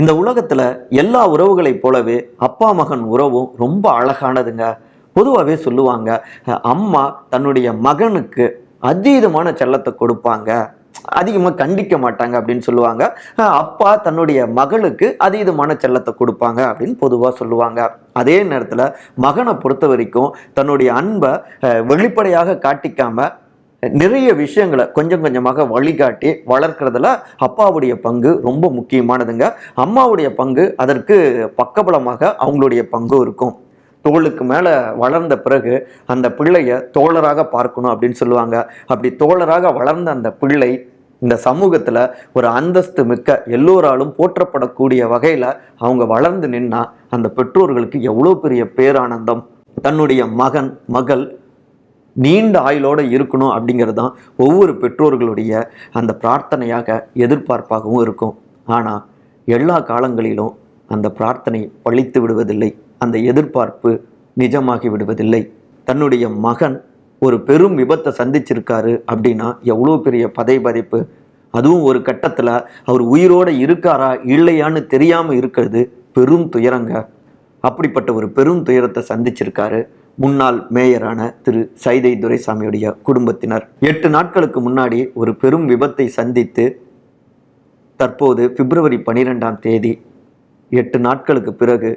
இந்த உலகத்துல எல்லா உறவுகளைப் போலவே அப்பா மகன் உறவும் ரொம்ப அழகானதுங்க. பொதுவாகவே சொல்லுவாங்க அம்மா தன்னுடைய மகனுக்கு அதீதமான செல்லத்தை கொடுப்பாங்க. அதிகமாக கண்டிக்க மாட்டாங்க அப்படின்னு சொல்லுவாங்க. அப்பா தன்னுடைய மகளுக்கு அதீதமான செல்லத்தை கொடுப்பாங்க அப்படின்னு பொதுவாக சொல்லுவாங்க. அதே நேரத்தில் மகனை பொறுத்த வரைக்கும் தன்னுடைய அன்பை வெளிப்படையாக காட்டிக்காம நிறைய விஷயங்களை கொஞ்சம் கொஞ்சமாக வழிகாட்டி வளர்க்கறதுல அப்பாவுடைய பங்கு ரொம்ப முக்கியமானதுங்க. அம்மாவுடைய பங்கு அதற்கு பக்கபலமாக அவங்களுடைய பங்கு இருக்கும். தோளுக்கு மேலே வளர்ந்த பிறகு அந்த பிள்ளைய தோழராக பார்க்கணும் அப்படின்னு சொல்லுவாங்க. அப்படி தோழராக வளர்ந்த அந்த பிள்ளை இந்த சமூகத்தில் ஒரு அந்தஸ்து மிக்க எல்லோராலும் போற்றப்படக்கூடிய வகையில் அவங்க வளர்ந்து நின்னா அந்த பெற்றோர்களுக்கு எவ்வளோ பெரிய பேரானந்தம். தன்னுடைய மகன் மகள் நீண்ட ஆயுளோடு இருக்கணும் அப்படிங்கிறது தான் ஒவ்வொரு பெற்றோர்களுடைய அந்த பிரார்த்தனையாக எதிர்பார்ப்பாகவும் இருக்கும். ஆனால் எல்லா காலங்களிலும் அந்த பிரார்த்தனை பழித்து விடுவதில்லை. அந்த எதிர்பார்ப்பு நிஜமாகி விடுவதில்லை. தன்னுடைய மகன் ஒரு பெரும் விபத்தை சந்திச்சிருக்காரு அப்படின்னா எவ்வளோ பெரிய பதை பதைப்பு. அதுவும் ஒரு கட்டத்தில் அவர் உயிரோடு இருக்காரா இல்லையான்னு தெரியாமல் இருக்கிறது பெரும் துயரங்க. அப்படிப்பட்ட ஒரு பெரும் துயரத்தை சந்திச்சிருக்காரு. முன்னாள் மேயரான திரு. சைதை துரைசாமியுடைய குடும்பத்தினர். எட்டு நாட்களுக்கு முன்னாடி ஒரு பெரும் விபத்தை சந்தித்து தற்போது பிப்ரவரி பனிரெண்டாம் தேதி எட்டு நாட்களுக்கு பிறகு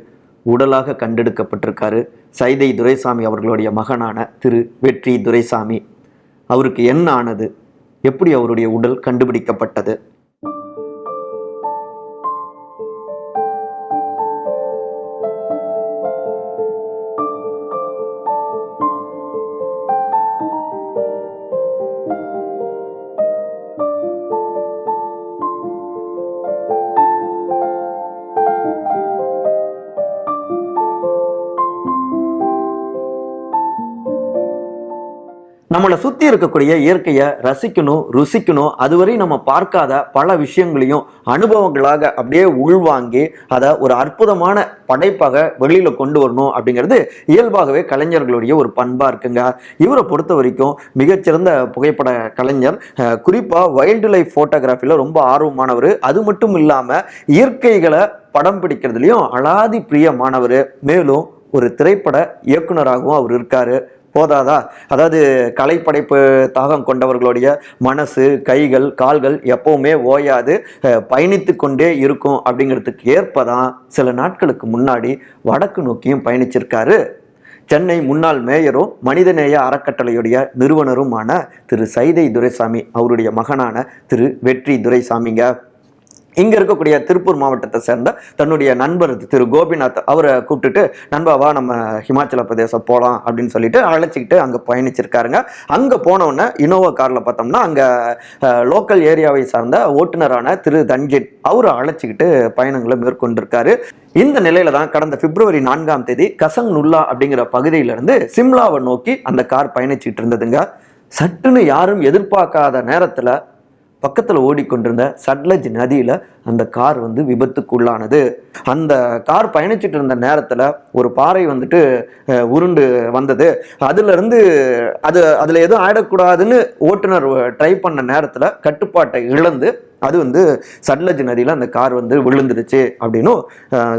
உடலாக கண்டெடுக்கப்பட்டிருக்காரு சைதை துரைசாமி அவர்களுடைய மகனான திரு. வெற்றி துரைசாமி. அவருக்கு என்ன ஆனது? எப்படி அவருடைய உடல் கண்டுபிடிக்கப்பட்டது? நம்மளை சுற்றி இருக்கக்கூடிய இயற்கையை ரசிக்கணும் ருசிக்கணும். அதுவரை நம்ம பார்க்காத பல விஷயங்களையும் அனுபவங்களாக அப்படியே உள்வாங்கி அதை ஒரு அற்புதமான படைப்பாக வெளியில் கொண்டு வரணும் அப்படிங்கிறது இயல்பாகவே கலைஞர்களுடைய ஒரு பண்பாக இருக்குங்க. இவரை பொறுத்த வரைக்கும் மிகச்சிறந்த புகைப்பட கலைஞர் குறிப்பாக வைல்டு லைஃப் ஃபோட்டோகிராஃபியில் ரொம்ப ஆர்வமானவர். அது மட்டும் இல்லாமல் இயற்கைகளை படம் பிடிக்கிறதுலையும் அலாதி பிரியமானவர். மேலும் ஒரு திரைப்பட இயக்குனராகவும் அவர் இருக்காரு. போதாதா? அதாவது கலைப்படைப்பு தாகம் கொண்டவர்களுடைய மனசு கைகள் கால்கள் எப்பவுமே ஓயாது பயணித்து கொண்டே இருக்கும் அப்படிங்கிறதுக்கு ஏற்பதான் சில நாட்களுக்கு முன்னாடி வடக்கு நோக்கியும் பயணிச்சிருக்காரு. சென்னை முன்னாள் மேயரும் மனிதநேய அறக்கட்டளையுடைய நிறுவனருமான திரு சைதை துரைசாமி அவருடைய மகனான திரு வெற்றி துரைசாமிங்க. இங்கே இருக்கக்கூடிய திருப்பூர் மாவட்டத்தை சேர்ந்த தன்னுடைய நண்பர் திரு கோபிநாத் அவரை கூப்பிட்டுட்டு நண்பாவா நம்ம ஹிமாச்சல பிரதேசம் போகலாம் அப்படின்னு சொல்லிட்டு அழைச்சிக்கிட்டு அங்கே பயணிச்சிருக்காருங்க. அங்கே போனவுடனே இனோவா காரில் பார்த்தோம்னா அங்கே லோக்கல் ஏரியாவை சார்ந்த ஓட்டுநரான திரு தன்ஜித் அவரை அழைச்சிக்கிட்டு பயணங்களை மேற்கொண்டிருக்காரு. இந்த நிலையில தான் கடந்த பிப்ரவரி நான்காம் தேதி கசங் நுல்லா அப்படிங்கிற பகுதியிலிருந்து சிம்லாவை நோக்கி அந்த கார் பயணிச்சிட்டு இருந்ததுங்க. சட்டுன்னு யாரும் எதிர்பார்க்காத நேரத்தில் பக்கத்தில் ஓடிக்கொண்டிருந்த சட்லஜ் நதியில் அந்த கார் வந்து விபத்துக்குள்ளானது. அந்த கார் பயணிச்சுட்டு இருந்த நேரத்தில் ஒரு பாறை வந்துட்டு உருண்டு வந்தது. அதுலேருந்து அது அதில் எதுவும் ஆயிடக்கூடாதுன்னு ஓட்டுநர் ட்ரை பண்ண நேரத்தில் கட்டுப்பாட்டை இழந்து அது வந்து சட்லஜ் நதியில் அந்த கார் வந்து விழுந்துருச்சு அப்படின்னும்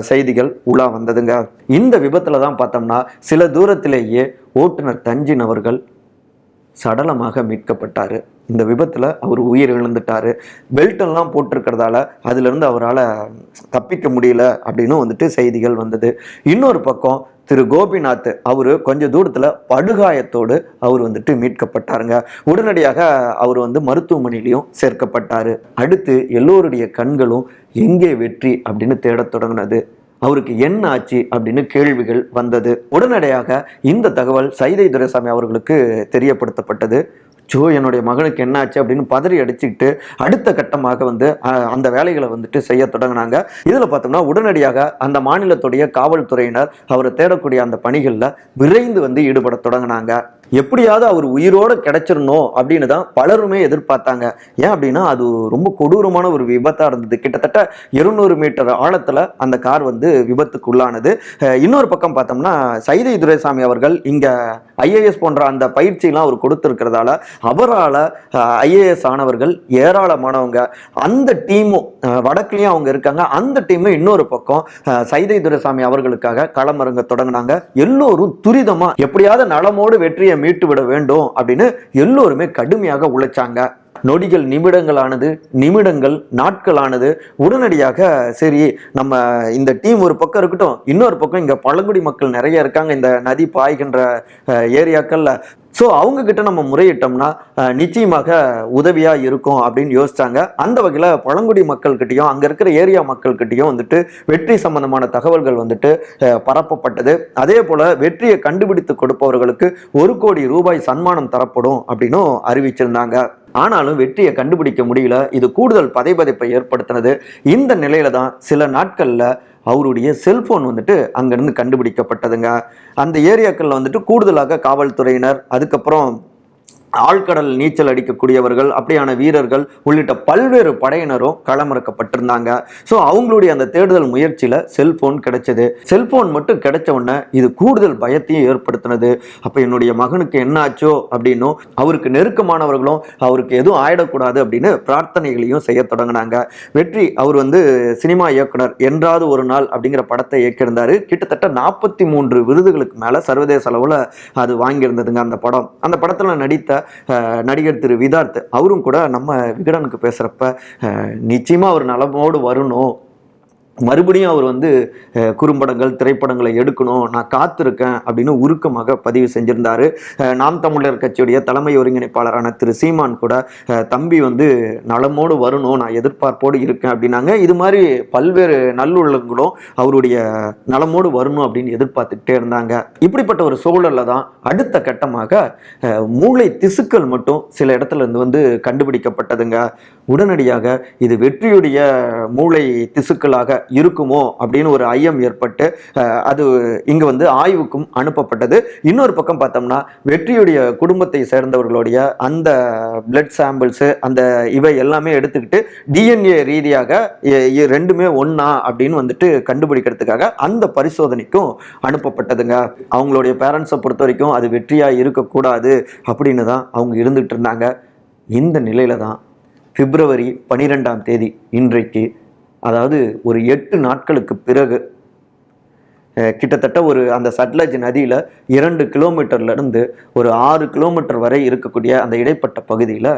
செய்திகள் உலா வந்ததுங்க. இந்த விபத்தில் தான் பார்த்தோம்னா சில தூரத்திலேயே ஓட்டுநர் தஞ்சின் அவர்கள் சடலமாக மீட்கப்பட்டார். இந்த விபத்தில் அவர் உயிர் இழந்துட்டார் பெல்ட்டெல்லாம் போட்டிருக்கிறதால அதிலிருந்து அவரால் தப்பிக்க முடியல அப்படின்னு வந்துட்டு செய்திகள் வந்தது. இன்னொரு பக்கம் திரு கோபிநாத் அவர் கொஞ்சம் தூரத்தில் படுகாயத்தோடு அவர் வந்துட்டு மீட்கப்பட்டாருங்க. உடனடியாக அவர் வந்து மருத்துவமனையிலையும் சேர்க்கப்பட்டார். அடுத்து எல்லோருடைய கண்களும் எங்கே வெற்றி அப்படின்னு தேடத் தொடங்கினது. அவருக்கு என்ன ஆச்சு அப்படின்னு கேள்விகள் வந்தது. உடனடியாக இந்த தகவல் சைதை துரைசாமி அவர்களுக்கு தெரியப்படுத்தப்பட்டது. ஜோ என்னுடைய மகனுக்கு என்னாச்சு அப்படின்னு பதறி அடிச்சுக்கிட்டு அடுத்த கட்டமாக வந்து அந்த வேலைகளை வந்துட்டு செய்ய தொடங்கினாங்க. இதில் பார்த்தோம்னா உடனடியாக அந்த மாநிலத்துடைய காவல்துறையினர் அவரை தேடக்கூடிய அந்த பணிகளில் விரைந்து வந்து ஈடுபட தொடங்கினாங்க. எப்படியாவது அவர் உயிரோடு கிடைச்சிடணும் அப்படின்னு தான் பலருமே எதிர்பார்த்தாங்க. ஏன் அப்படின்னா அது ரொம்ப கொடூரமான ஒரு விபத்தாக இருந்தது. கிட்டத்தட்ட இருநூறு மீட்டர் ஆழத்தில் அந்த கார் வந்து விபத்துக்குள்ளானது இன்னொரு பக்கம் பார்த்தோம்னா சைதை துரைசாமி அவர்கள் இங்கே ஐஏஎஸ் போன்ற அந்த பயிற்சியெல்லாம் அவர் கொடுத்துருக்கிறதால அவரால் ஐஏஎஸ் ஆனவர்கள் ஏராளமானவங்க அந்த டீமும் வடக்குலேயும் அவங்க இருக்காங்க. அந்த டீமும் இன்னொரு பக்கம் சைதை துரைசாமி அவர்களுக்காக களமிறங்க தொடங்கினாங்க. எல்லோரும் துரிதமாக எப்படியாவது நலமோடு வெற்றியை மீட்டு விட வேண்டும் அப்படின்னு எல்லோருமே கடுமையாக உழைச்சாங்க. நொடிகள் நிமிடங்களானது நிமிடங்கள் நாட்களானது. உடனடியாக சரி நம்ம இந்த டீம் ஒரு பக்கம் இருக்கட்டும் இன்னொரு பக்கம் இங்கே பழங்குடி மக்கள் நிறைய இருக்காங்க இந்த நதி பாய்கின்ற ஏரியாக்களில் ஏரியாக்கள்ல. ஸோ அவங்கக்கிட்ட நம்ம முறையிட்டோம்னா நிச்சயமாக உதவியாக இருக்கும் அப்படின்னு யோசிச்சாங்க. அந்த வகையில் பழங்குடி மக்கள்கிட்டையும் அங்கே இருக்கிற ஏரியா மக்கள்கிட்டையும் வந்துட்டு வெற்றி சம்பந்தமான தகவல்கள் வந்துட்டு பரப்பப்பட்டது. அதே போல் வெற்றியை கண்டுபிடித்து கொடுப்பவர்களுக்கு ஒரு கோடி ரூபாய் சன்மானம் தரப்படும் அப்படின்னும் அறிவிச்சிருந்தாங்க. ஆனாலும் வெற்றியை கண்டுபிடிக்க முடியல. இது கூடுதல் பதைபதைப்பை ஏற்படுத்தினது. இந்த நிலையில தான் சில நாட்களில் அவருடைய செல்போன் வந்துட்டு அங்கேருந்து கண்டுபிடிக்கப்பட்டதுங்க. அந்த ஏரியாக்களில் வந்துட்டு கூடுதலாக காவல்துறையினர் அதுக்கப்புறம் ஆழ்கடல் நீச்சல் அடிக்கக்கூடியவர்கள் அப்படியான வீரர்கள் உள்ளிட்ட பல்வேறு படையினரும் களமிறக்கப்பட்டிருந்தாங்க. ஸோ அவங்களுடைய அந்த தேடுதல் முயற்சியில் செல்போன் கிடைச்சது. செல்போன் மட்டும் கிடைச்ச உடனே இது கூடுதல் பயத்தையும் ஏற்படுத்தினது. அப்போ என்னுடைய மகனுக்கு என்ன ஆச்சோ அப்படின்னும் அவருக்கு நெருக்கமானவர்களும் அவருக்கு எதுவும் ஆயிடக்கூடாது அப்படின்னு பிரார்த்தனைகளையும் செய்ய தொடங்கினாங்க. வெற்றி அவர் வந்து சினிமா இயக்குனர் என்றாவது ஒரு நாள் அப்படிங்கிற படத்தை இயக்கியிருந்தாரு. கிட்டத்தட்ட நாற்பத்தி மூன்று விருதுகளுக்கு மேலே சர்வதேச அளவில் அது வாங்கியிருந்ததுங்க அந்த படம். அந்த படத்தில் நடித்த நடிகர் திரு விதார்த் அவரும் கூட நம்ம விகடனுக்கு பேசுறப்ப நிச்சயமாக நிச்சயமா அவர் நலமோடு வரணும். மறுபடியும் அவர் வந்து குறும்படங்கள் திரைப்படங்களை எடுக்கணும் நான் காத்திருக்கேன் அப்படின்னு உருக்கமாக பதிவு செஞ்சுருந்தார். நாம் தமிழர் கட்சியுடைய தலைமை ஒருங்கிணைப்பாளரான திரு. சீமான் கூட தம்பி வந்து நலமோடு வரணும் நான் எதிர்பார்ப்போடு இருக்கேன் அப்படின்னாங்க. இது மாதிரி பல்வேறு நல்லுள்ளங்களும் அவருடைய நலமோடு வரணும் அப்படின்னு எதிர்பார்த்துக்கிட்டே இருந்தாங்க. இப்படிப்பட்ட ஒரு சூழல்ல தான் அடுத்த கட்டமாக மூளை திசுக்கள் மட்டும் சில இடத்துல இருந்து வந்து கண்டுபிடிக்கப்பட்டதுங்க. உடனடியாக இது வெற்றியுடைய மூளை திசுக்களாக இருக்குமோ அப்படின்னு ஒரு ஐயம் ஏற்பட்டு அது இங்கே வந்து ஆய்வுக்கும் அனுப்பப்பட்டது. இன்னொரு பக்கம் பார்த்தோம்னா வெற்றியுடைய குடும்பத்தை சேர்ந்தவர்களுடைய அந்த பிளட் சாம்பிள்ஸு அந்த இவை எல்லாமே எடுத்துக்கிட்டு டிஎன்ஏ ரீதியாக ரெண்டுமே ஒன்றா அப்படின்னு வந்துட்டு கண்டுபிடிக்கிறதுக்காக அந்த பரிசோதனைக்கும் அனுப்பப்பட்டதுங்க. அவங்களுடைய பேரண்ட்ஸை பொறுத்த வரைக்கும் அது வெற்றியாக இருக்கக்கூடாது அப்படின்னு தான் அவங்க இருந்துகிட்டு இருந்தாங்க. இந்த நிலையில தான் பிப்ரவரி பனிரெண்டாம் தேதி இன்றைக்கு அதாவது ஒரு எட்டு நாட்களுக்கு பிறகு கிட்டத்தட்ட ஒரு அந்த சட்லஜ் நதியில் இரண்டு கிலோமீட்டர்லேருந்து ஒரு ஆறு கிலோமீட்டர் வரை இருக்கக்கூடிய அந்த இடைப்பட்ட பகுதியில்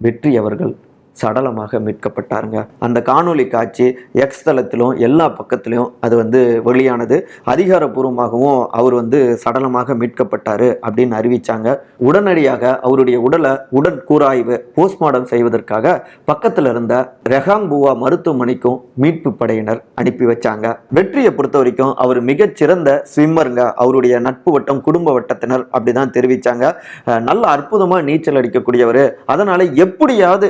வெற்றி அவர்கள் சடலமாக மீட்கப்பட்டாருங்க. அந்த காணொளி காட்சி எக்ஸ் தளத்திலும் எல்லா பக்கத்திலும் அது வந்து வெளியானது. அதிகாரப்பூர்வமாகவும் அவர் வந்து சடலமாக மீட்கப்பட்டாரு அப்படின்னு அறிவிச்சாங்க. உடனடியாக அவருடைய உடலை உடற்கூறாய்வு போஸ்ட்மார்டம் செய்வதற்காக பக்கத்தில் இருந்த ரெஹாங்புவா மருத்துவமனைக்கும் மீட்பு படையினர் அனுப்பி வச்சாங்க. வெற்றியை பொறுத்த வரைக்கும் அவர் மிகச்சிறந்த ஸ்விம்மருங்க அவருடைய நட்பு வட்டம் குடும்ப வட்டத்தினர் அப்படிதான் தெரிவிச்சாங்க. நல்ல அற்புதமாக நீச்சல் அடிக்கக்கூடியவர். அதனால எப்படியாவது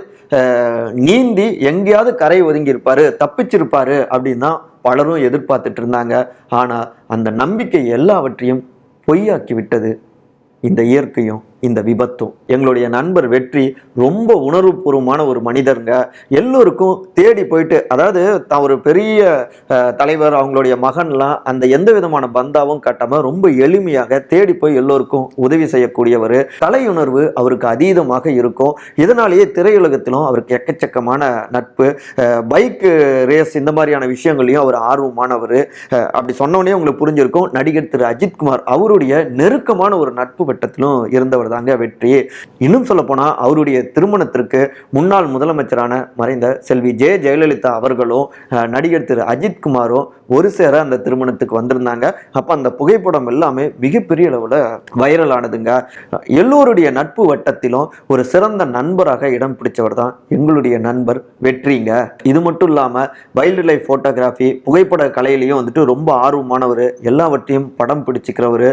நீந்தி எங்கேயாவது கரை ஒதுங்கியிருப்பாரு தப்பிச்சிருப்பாரு அப்படின்னு தான் பலரும் எதிர்பார்த்துட்டு இருந்தாங்க. ஆனால் அந்த நம்பிக்கை எல்லாவற்றையும் பொய்யாக்கி விட்டது இந்த இயற்கையும். இந்த விபத்தும். எங்களுடைய நண்பர் வெற்றி ரொம்ப உணர்வுபூர்வமான ஒரு மனிதருங்க. எல்லோருக்கும் தேடி போயிட்டு அதாவது தான் ஒரு பெரிய தலைவர் அவங்களுடைய மகன்லாம் அந்த எந்த விதமான பந்தாவும் கட்டாமல் ரொம்ப எளிமையாக தேடி போய் எல்லோருக்கும் உதவி செய்யக்கூடியவர். கலையுணர்வு அவருக்கு அதீதமாக இருக்கும். இதனாலேயே திரையுலகத்திலும் அவருக்கு எக்கச்சக்கமான நட்பு. பைக்கு ரேஸ் இந்த மாதிரியான விஷயங்களையும் அவர் ஆர்வமானவர். அப்படி சொன்னோடனே உங்களுக்கு புரிஞ்சிருக்கும். நடிகர் திரு. அஜித்குமார் அவருடைய நெருக்கமான ஒரு நட்பு வட்டத்திலும் இருந்தவர் தாங்க வெற்றி. இன்னும் சொல்ல அவருடைய திருமணத்திற்கு முன்னாள் முதலமைச்சரான மறைந்த செல்வி ஜெ. ஜெயலலிதா அவர்களும் நடிகர் திரு. அஜித்குமாரும் ஒரு சேர அந்த திருமணத்துக்கு வந்திருந்தாங்க. அப்ப அந்த புகைப்படம் எல்லாமே மிகப்பெரிய அளவில் வைரல் ஆனதுங்க. எல்லோருடைய நட்பு வட்டத்திலும் ஒரு சிறந்த நண்பராக இடம் பிடிச்சவர் தான் எங்களுடைய நண்பர் வெற்றிங்க. இது மட்டும் இல்லாம வைல்டு லைஃப் ஃபோட்டோகிராஃபி புகைப்பட கலையிலையும் வந்துட்டு ரொம்ப ஆர்வமானவர். எல்லாவற்றையும் படம் பிடிச்சிக்கிறவர்.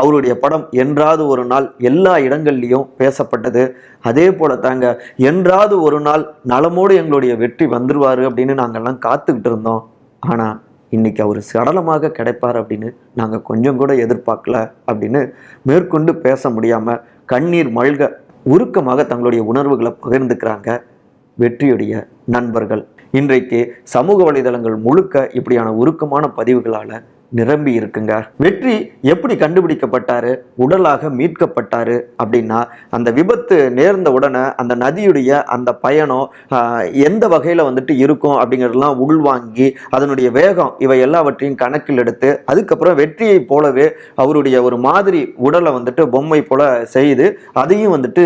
அவருடைய படம் என்றாவது ஒரு நாள் எல்லா இடங்கள்லையும் பேசப்பட்டது. அதே போல தாங்க என்றாவது ஒரு நாள் நலமோடு எங்களுடைய வெற்றி வந்துருவாரு அப்படின்னு நாங்கெல்லாம் காத்துக்கிட்டு இருந்தோம். ஆனா இன்னைக்கு அவர் சடலமாக கிடைப்பார் அப்படின்னு நாங்கள் கொஞ்சம் கூட எதிர்பார்க்கல அப்படின்னு மேற்கொண்டு பேச முடியாம கண்ணீர் மல்க உருக்கமாக தங்களுடைய உணர்வுகளை பகிர்ந்துக்கிறாங்க வெற்றியுடைய நண்பர்கள். இன்றைக்கு சமூக வலைதளங்கள் முழுக்க இப்படியான உருக்கமான பதிவுகளால் நிரம்பி இருக்குங்க. வெற்றி எப்படி கண்டுபிடிக்கப்பட்டாரு? உடலாக மீட்கப்பட்டாரு அப்படின்னா அந்த விபத்து நேர்ந்த உடனே அந்த நதியுடைய அந்த பயணம் எந்த வகையில் வந்துட்டு இருக்கும் அப்படிங்கிறதெல்லாம் உள்வாங்கி அதனுடைய வேகம் இவை எல்லாவற்றையும் கணக்கில் எடுத்து அதுக்கப்புறம் வெற்றியை போலவே அவருடைய ஒரு மாதிரி உடலை வந்துட்டு பொம்மை போல செய்து அதையும் வந்துட்டு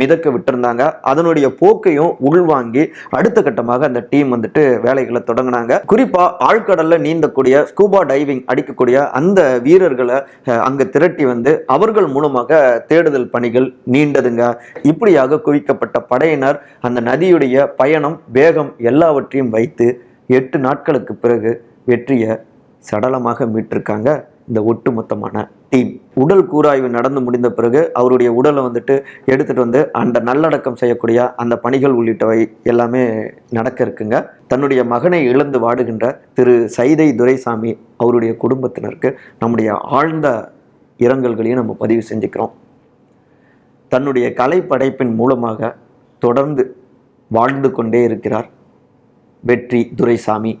மிதக்க விட்டுருந்தாங்க. அதனுடைய போக்கையும் உள்வாங்கி அடுத்த கட்டமாக அந்த டீம் வந்துட்டு வேலைகளை தொடங்கினாங்க. குறிப்பாக ஆழ்கடலில் நீந்தக்கூடிய ஸ்கூபா டைவிங் அடிக்கக்கூடிய அந்த வீரர்களை அஹ், அங்க திரட்டி வந்து அவர்கள் மூலமாக தேடுதல் பணிகள் நீண்டதுங்க. இப்படியாக குவிக்கப்பட்ட படையினர் அந்த நதியுடைய பயணம் வேகம் எல்லாவற்றையும் வைத்து எட்டு நாட்களுக்கு பிறகு வெற்றியை சடலமாக மீட்டிருக்காங்க இந்த ஒட்டுமொத்தமான டீம். உடல் கூராய்வு நடந்து முடிந்த பிறகு அவருடைய உடலை வந்துட்டு எடுத்துட்டு வந்து அந்த நல்லடக்கம் செய்யக்கூடிய அந்த பணிகள் உள்ளிட்டவை எல்லாமே நடக்க இருக்குங்க. தன்னுடைய மகனை இழந்து வாடுகின்ற திரு சைதை துரைசாமி அவருடைய குடும்பத்தினருக்கு நம்முடைய ஆழ்ந்த இரங்கல்களையும் நம்ம பதிவு செஞ்சுக்கிறோம். தன்னுடைய கலை படைப்பின் மூலமாக தொடர்ந்து வாழ்ந்து கொண்டே இருக்கிறார் வெற்றி துரைசாமி.